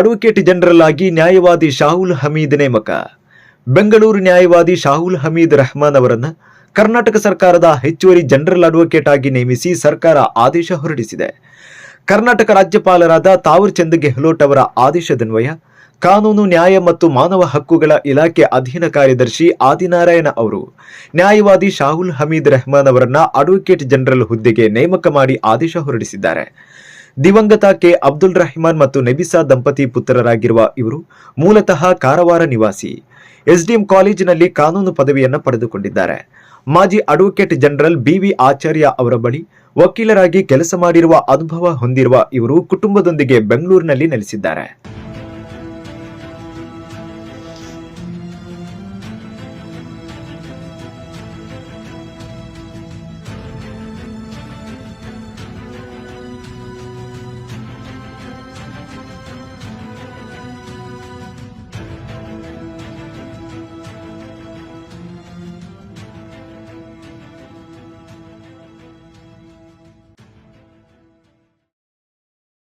Advocate general ಆಗಿ ನ್ಯಾಯವಾದಿ ಶಾಹುಲ್ ಹಮೀದ್ ನೇಮಕ ಬೆಂಗಳೂರು ನ್ಯಾಯವಾದಿ ಶಾಹುಲ್ ಹಮೀದ್ ರೆಹಮಾನ್ ಅವರನ್ನು ಕರ್ನಾಟಕ ಸರ್ಕಾರದ ಹೆಚ್ಚುವರಿ ಜನರಲ್ ಅಡ್ವೊಕೇಟ್ ಆಗಿ ನೇಮಿಸಿ ಸರ್ಕಾರ ಆದೇಶ ಹೊರಡಿಸಿದೆ. ಕರ್ನಾಟಕ ರಾಜ್ಯಪಾಲರಾದ ತಾವರ್ ಚಂದ್ ಗೆಹ್ಲೋಟ್ ಅವರ ಆದೇಶದನ್ವಯ, ಕಾನೂನು, ನ್ಯಾಯ ಮತ್ತು ಮಾನವ ಹಕ್ಕುಗಳ ಇಲಾಖೆ ಅಧೀನ ಕಾರ್ಯದರ್ಶಿ ಆದಿನಾರಾಯಣ ಅವರು ನ್ಯಾಯವಾದಿ ಶಾಹುಲ್ ಹಮೀದ್ ರೆಹಮಾನ್ ಅವರನ್ನ ಅಡ್ವೊಕೇಟ್ ಜನರಲ್ ಹುದ್ದೆಗೆ ನೇಮಕ ಮಾಡಿ ಆದೇಶ ಹೊರಡಿಸಿದ್ದಾರೆ. ದಿವಂಗತ ಕೆ. ಅಬ್ದುಲ್ ರಹಮಾನ್ ಮತ್ತು ನೆಬಿಸಾ ದಂಪತಿ ಪುತ್ರರಾಗಿರುವ ಇವರು ಮೂಲತಃ ಕಾರವಾರ ನಿವಾಸಿ. ಎಸ್ಡಿಎಂ ಕಾಲೇಜಿನಲ್ಲಿ ಕಾನೂನು ಪದವಿಯನ್ನು ಪಡೆದುಕೊಂಡಿದ್ದಾರೆ. ಮಾಜಿ ಅಡ್ವೊಕೇಟ್ ಜನರಲ್ ಬಿವಿ ಆಚಾರ್ಯ ಅವರ ಬಳಿ ವಕೀಲರಾಗಿ ಕೆಲಸ ಮಾಡಿರುವ ಅನುಭವ ಹೊಂದಿರುವ ಇವರು ಕುಟುಂಬದೊಂದಿಗೆ ಬೆಂಗಳೂರಿನಲ್ಲಿ ನೆಲೆಸಿದ್ದಾರೆ.